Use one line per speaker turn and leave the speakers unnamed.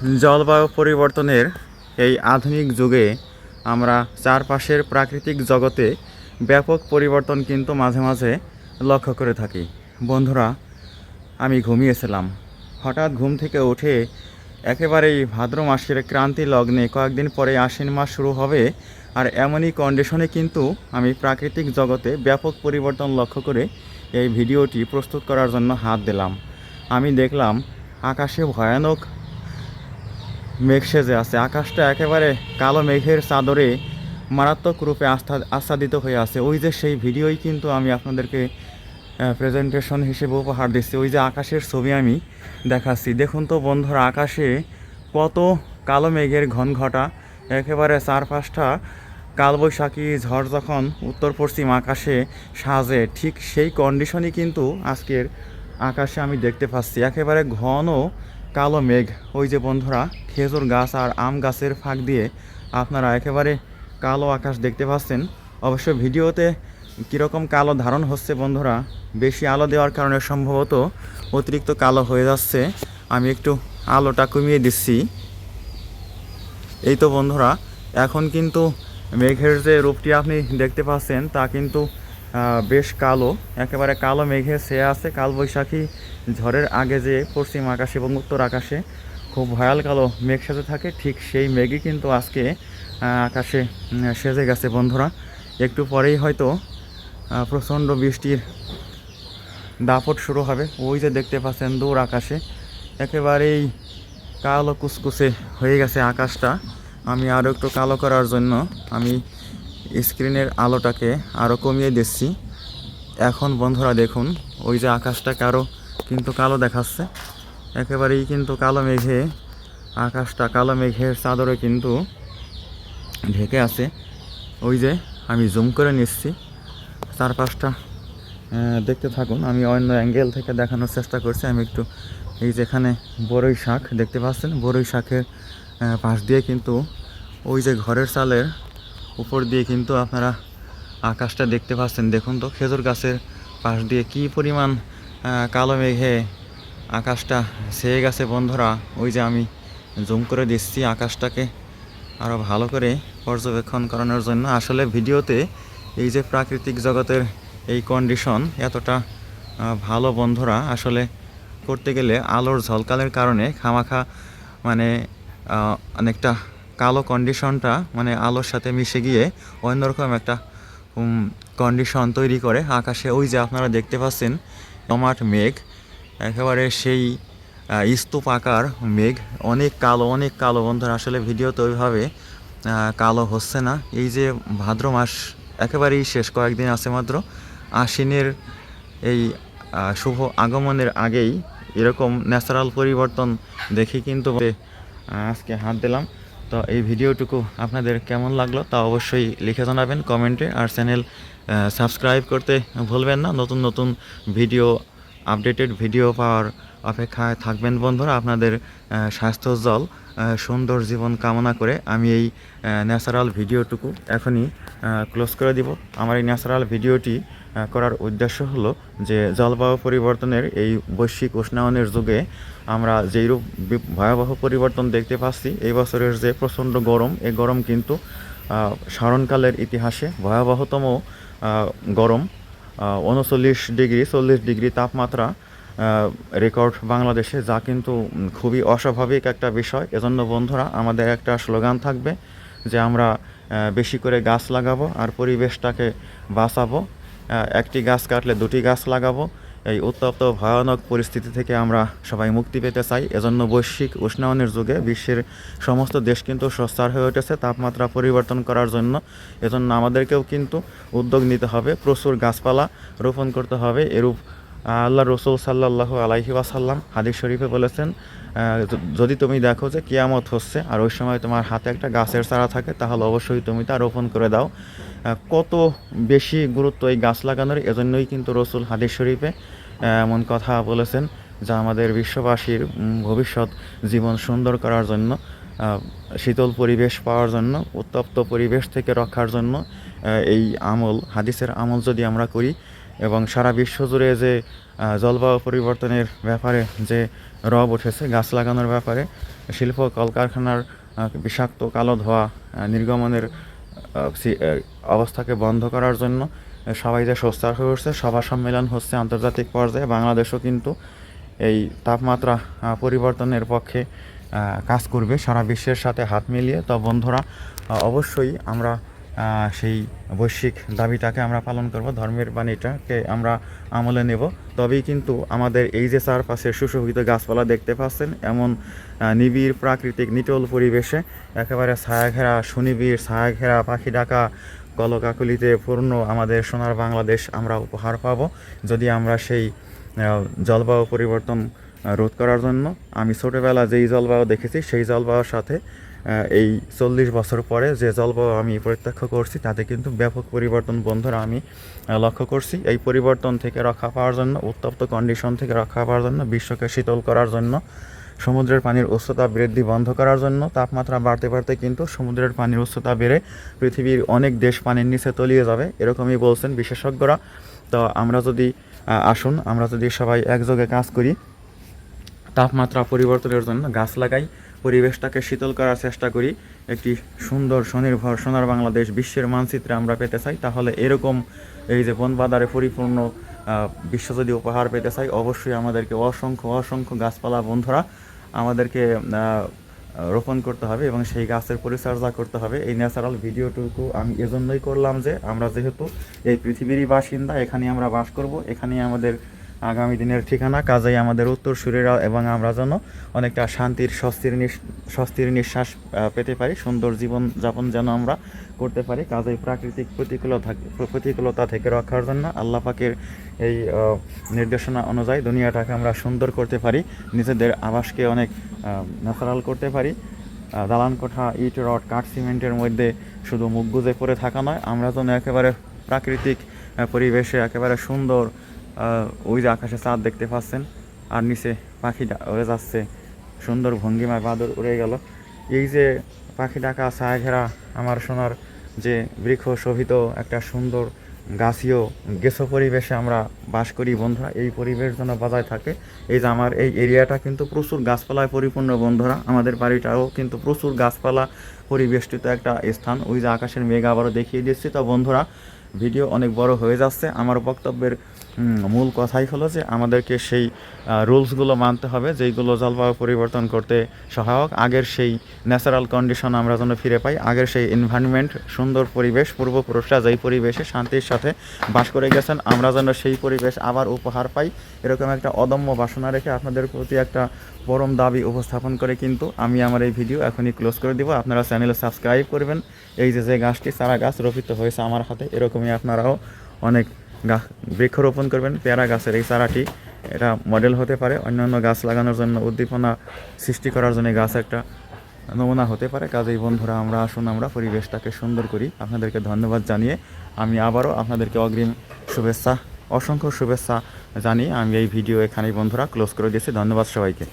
জলবায়ু পরিবর্তনের এই আধুনিক যুগে আমরা চারপাশের প্রাকৃতিক জগতে ব্যাপক পরিবর্তন কিন্তু মাঝে মাঝে লক্ষ্য করে থাকি। বন্ধুরা, আমি ঘুমিয়েছিলাম। হঠাৎ ঘুম থেকে উঠে একেবারেই ভাদ্র মাসের ক্রান্তি লগ্নে কয়েকদিন পরে আশ্বিন মাস শুরু হবে আর এমনই কন্ডিশনে কিন্তু আমি প্রাকৃতিক জগতে ব্যাপক পরিবর্তন লক্ষ্য করে এই ভিডিওটি প্রস্তুত করার জন্য হাত দিলাম। আমি দেখলাম আকাশে ভয়ানক মেঘ সেজে আছে। আকাশটা একেবারে কালো মেঘের চাদরে মারাত্মক রূপে আস্থা আচ্ছাদিত হয়ে আছে। ওই যে সেই ভিডিওই কিন্তু আমি আপনাদেরকে প্রেজেন্টেশন হিসেবে উপহার দিচ্ছি। ওই যে আকাশের ছবি আমি দেখাচ্ছি। দেখুন তো বন্ধুরা, আকাশে কত কালো মেঘের ঘন ঘটা একেবারে চার পাঁচটা কালবৈশাখী ঝড় যখন উত্তর পশ্চিম আকাশে সাজে, ঠিক সেই কন্ডিশনই কিন্তু আজকের আকাশে আমি দেখতে পাচ্ছি। একেবারে ঘন কালো মেঘ, ওই যে বন্ধুরা, খেজুর গাছ আর আম গাছের ফাঁক দিয়ে আপনারা একেবারে কালো আকাশ দেখতে পাচ্ছেন। অবশ্য ভিডিওতে কীরকম কালো ধারণ হচ্ছে বন্ধুরা, বেশি আলো দেওয়ার কারণে সম্ভবত অতিরিক্ত কালো হয়ে যাচ্ছে। আমি একটু আলোটা কমিয়ে দিচ্ছি। এই তো বন্ধুরা, এখন কিন্তু মেঘের যে রূপটি আপনি দেখতে পাচ্ছেন, তা কিন্তু বেশ কালো, একেবারে কালো মেঘে ছেয়ে আছে, কালবৈশাখী ঝড়ের আগে যে পশ্চিম আকাশে এবং উত্তর আকাশে খুব ভয়াল কালো মেঘ সেজে থাকে, ঠিক সেই মেঘই কিন্তু আজকে আকাশে সেজে গেছে বন্ধুরা। একটু পরেই হয়তো প্রচণ্ড বৃষ্টির দাপট শুরু হবে। ওই যে দেখতে পাচ্ছেন দূর আকাশে, একেবারেই কালো কুচকুচে হয়ে গেছে আকাশটা। আমি আরও একটু কালো করার জন্য আমি স্ক্রিনের আলোটাকে আরও কমিয়ে দিচ্ছি। এখন বন্ধুরা দেখুন, ওই যে আকাশটাকে আরও কিন্তু কালো দেখাচ্ছে। একেবারেই কিন্তু কালো মেঘে, আকাশটা কালো মেঘের চাদরে কিন্তু ঢেকে আছে। ওই যে আমি জুম করে নিচ্ছি। চারপাশটা দেখতে থাকুন, আমি অন্য অ্যাঙ্গেল থেকে দেখানোর চেষ্টা করছি। আমি একটু এই যেখানে বড়ই শাক দেখতে পাচ্ছেন? বড়ই শাকের পাশ দিয়ে কিন্তু ওই যে ঘরের চালের উপর দিয়ে কিন্তু আপনারা আকাশটা দেখতে পাচ্ছেন। দেখুন তো, খেজুর গাছের পাশ দিয়ে কি পরিমাণ কালো মেঘে আকাশটা ছেয়ে গেছে বন্ধুরা। ওই যে আমি জুম করে দিচ্ছি আকাশটাকে আরও ভালো করে পর্যবেক্ষণ করানোর জন্য। আসলে ভিডিওতে এই যে প্রাকৃতিক জগতের এই কন্ডিশন এতটা ভালো বন্ধুরা, আসলে করতে গেলে আলোর ঝলকালের কারণে খামাখা মানে অনেকটা কালো কন্ডিশনটা মানে আলোর সাথে মিশে গিয়ে অন্যরকম একটা কন্ডিশন তৈরি করে আকাশে। ওই যে আপনারা দেখতে পাচ্ছেন টমাট মেঘ, একেবারে সেই স্তূপ আকার মেঘ। অনেক কালো অনেক কালো বন্ধুরা, আসলে ভিডিওতে ওইভাবে কালো হচ্ছে না। এই যে ভাদ্র মাস একেবারেই শেষ, কয়েকদিন আছে মাত্র। আশ্বিনের এই শুভ আগমনের আগেই এরকম ন্যাচারাল পরিবর্তন দেখে কিন্তু আজকে হাত দিলাম। তো এই ভিডিওটুকু আপনাদের কেমন লাগল তা অবশ্যই লিখে জানাবেন কমেন্টে আর চ্যানেল সাবস্ক্রাইব করতে ভুলবেন না। নতুন নতুন ভিডিও আপডেটেড ভিডিও পাওয়ার অপেক্ষায় থাকবেন বন্ধুরা আপনাদের আহ, স্বাস্থ্যোজ্জ্বল আহ, সুন্দর জীবন কামনা করে আমি এই ন্যাচারাল ভিডিওটুকু এখনই ক্লোজ করে দিব। আমার এই ন্যাচারাল ভিডিওটি করার উদ্দেশ্য হলো যে জলবায়ু পরিবর্তনের এই বৈশ্বিক উষ্ণায়নের যুগে আমরা যেইরূপ ভয়াবহ পরিবর্তন দেখতে পাচ্ছি, এই বছরের যে প্রচণ্ড গরম, এই গরম কিন্তু স্মরণকালের ইতিহাসে ভয়াবহতম গরম উনচল্লিশ ডিগ্রি, চল্লিশ ডিগ্রি তাপমাত্রা রেকর্ড বাংলাদেশে, যা কিন্তু খুবই অস্বাভাবিক একটা বিষয়। এজন্য বন্ধুরা, আমাদের একটা স্লোগান থাকবে যে আমরা বেশি করে গাছ লাগাবো আর পরিবেশটাকে বাঁচাবো। একটি গাছ কাটলে দুটি গাছ লাগাবো। এই উত্তপ্ত ভয়ানক পরিস্থিতি থেকে আমরা সবাই মুক্তি পেতে চাই। এজন্য বৈশ্বিক উষ্ণায়নের যুগে বিশ্বের সমস্ত দেশ কিন্তু সোচ্চার হয়ে উঠেছে তাপমাত্রা পরিবর্তন করার জন্য। এজন্য আমাদেরকেও কিন্তু উদ্যোগ নিতে হবে, প্রচুর গাছপালা রোপণ করতে হবে। এরূপ আল্লাহ রসুল সাল্লাহ আলাইহি ওয়াসাল্লাম হাদিস শরীফে বলেছেন যদি তুমি দেখো যে কেয়ামত হচ্ছে, আর ওই সময় তোমার হাতে একটা গাছের চারা থাকে, তাহলে অবশ্যই তুমি তা রোপণ করে দাও। কত বেশি গুরুত্ব এই গাছ লাগানোর, এজন্যই কিন্তু রসুল হাদিস শরীফে এমন কথা বলেছেন যা আমাদের বিশ্ববাসীর ভবিষ্যৎ জীবন সুন্দর করার জন্য শীতল পরিবেশ পাওয়ার জন্য, উত্তপ্ত পরিবেশ থেকে রক্ষার জন্য এই আমল, হাদিসের আমল যদি আমরা করি, এবং সারা বিশ্ব জুড়ে যে জলবায়ু পরিবর্তনের ব্যাপারে যে রব উঠেছে গাছ লাগানোর ব্যাপারে। শিল্প কলকারখানার বিষাক্ত কালো ধোঁয়া নির্গমনের অবস্থাকে বন্ধ করার জন্য সবাই যে সোচ্চার হয়ে উঠছে, সভা সম্মেলন হচ্ছে আন্তর্জাতিক পর্যায়ে, বাংলাদেশও কিন্তু এই তাপমাত্রা পরিবর্তনের পক্ষে কাজ করবে সারা বিশ্বের সাথে হাত মিলিয়ে। তো বন্ধুরা অবশ্যই আমরা সেই বৈশ্বিক দাবিটাকে আমরা পালন করব, ধর্মের বাণীটাকে আমরা আমলে নেব। তবেই কিন্তু আমাদের এই যে চারপাশে সুশোভিত গাছপালা দেখতে পাচ্ছেন, এমন নিবিড় প্রাকৃতিক নিটল পরিবেশে একেবারে ছায়াঘেরা, সুনিবিড় ছায়াঘেরা, পাখি ডাকা, কলকাকলিতে পূর্ণ আমাদের সোনার বাংলাদেশ আমরা উপহার পাব। যদি আমরা সেই জলবায়ু পরিবর্তন রোধ করার জন্য, আমি ছোটোবেলা যেই জলবায়ু দেখেছি, সেই জলবায়ুর সাথে এই চল্লিশ বছর পরে যে জলবায়ু আমি প্রত্যক্ষ করছি, তাতে কিন্তু ব্যাপক পরিবর্তন, বন্ধুরা, আমি লক্ষ্য করছি। এই পরিবর্তন থেকে রক্ষা পাওয়ার জন্য, উত্তপ্ত কন্ডিশন থেকে রক্ষা পাওয়ার জন্য, বিশ্বকে শীতল করার জন্য, সমুদ্রের পানির উচ্চতা বৃদ্ধি বন্ধ করার জন্য, তাপমাত্রা বাড়তে বাড়তে কিন্তু সমুদ্রের পানির উচ্চতা বেড়ে পৃথিবীর অনেক দেশ পানির নিচে তলিয়ে যাবে, এরকমই বলছেন বিশেষজ্ঞরা। তো আমরা যদি আসুন, আমরা যদি সবাই একযোগে কাজ করি, তাপমাত্রা পরিবর্তনের জন্য গাছ লাগাই পরিবেশটাকে শীতল করার চেষ্টা করি। একটি সুন্দর স্বনির্ভর সোনার বাংলাদেশ বিশ্বের মানচিত্রে আমরা পেতে চাই। তাহলে এরকম এই যে বনবাদারে পরিপূর্ণ বিশ্ব যদি উপহার পেতে চাই, অবশ্যই আমাদেরকে অসংখ্য অসংখ্য গাছপালা বন্ধুরা আমাদেরকে রোপণ করতে হবে এবং সেই গাছের পরিচর্যা করতে হবে। এই ন্যাচারাল ভিডিওটুকু আমি এজন্যই করলাম যে, আমরা যেহেতু এই পৃথিবীরই বাসিন্দা এখানে আমরা বাস করব, এখানেই আমাদের আগামী দিনের ঠিকানা কাজেই আমাদের উত্তরসূরিরা এবং আমরা যেন অনেকটা শান্তির, স্বস্তির স্বস্তির নিঃশ্বাস পেতে পারি, সুন্দর জীবন যাপন যেন আমরা করতে পারি, কাজেই প্রাকৃতিক প্রতিকূলতা প্রতিকূলতা থেকে রক্ষার জন্য আল্লাহ পাকের এই নির্দেশনা অনুযায়ী দুনিয়াটাকে আমরা সুন্দর করতে পারি, নিজেদের আবাসকে অনেক ন্যাচারাল করতে পারি। দালান কোঠা ইট রড, কাঠ, সিমেন্টের মধ্যে শুধু মুখ গুজে পড়ে থাকা নয়, আমরা যেন একেবারে প্রাকৃতিক পরিবেশে একেবারে সুন্দর ওই যে আকাশে চাঁদ দেখতে পাচ্ছেন, আর নিচে পাখিটা উড়ে যাচ্ছে। সুন্দর ভঙ্গিমায় বাদর উড়ে গেল। এই যে পাখি ডাকা ছায়া ঘেরা আমার সোনার যে বৃক্ষ শোভিত একটা সুন্দর গাছীয় গেছো পরিবেশে আমরা বাস করি বন্ধুরা, এই পরিবেশ যেন বজায় থাকে। এই যে আমার এই এরিয়াটা কিন্তু প্রচুর গাছপালায় পরিপূর্ণ বন্ধুরা, আমাদের বাড়িটাও কিন্তু প্রচুর গাছপালা পরিবেষ্টিত একটা স্থান। ওই যে আকাশের মেঘ আবারও দেখিয়ে দিচ্ছি। তো বন্ধুরা, ভিডিও অনেক বড় হয়ে যাচ্ছে। আমার বক্তব্যের মূল কথাই হলো যে আমাদেরকে সেই রুলসগুলো মানতে হবে, যেইগুলো জলবায়ু পরিবর্তন করতে সহায়ক। আগের সেই ন্যাচারাল কন্ডিশন আমরা যেন ফিরে পাই, আগের সেই এনভায়রনমেন্ট সুন্দর পরিবেশ, পূর্বপুরুষরা যেই পরিবেশে শান্তির সাথে বাস করে গেছেন, আমরা যেন সেই পরিবেশ আবার উপহার পাই। এরকম একটা অদম্য বাসনা রেখে আপনাদের প্রতি একটা পরম দাবি উপস্থাপন করে কিন্তু আমি আমার এই ভিডিও এখনই ক্লোজ করে দিব। আপনারা চ্যানেলে সাবস্ক্রাইব করবেন। এই যে যে গাছটি, চারা গাছ রোপিত হয়েছে আমার হাতে, এরকমই আপনারাও অনেক বৃক্ষরোপণ করবেন, পেয়ারা গাছের এই চারাটি, এটা মডেল হতে পারে। অন্যান্য গাছ লাগানোর জন্য উদ্দীপনা সৃষ্টি করার জন্য গাছ একটা নমুনা হতে পারে। কাজেই বন্ধুরা, আমরা আসুন, আমরা পরিবেশটাকে সুন্দর করি। আপনাদেরকে ধন্যবাদ জানিয়ে আমি আবারও আপনাদেরকে অগ্রিম শুভেচ্ছা, অসংখ্য শুভেচ্ছা জানিয়ে আমি এই ভিডিও এখানেই বন্ধুরা ক্লোজ করে দিয়েছি। ধন্যবাদ সবাইকে।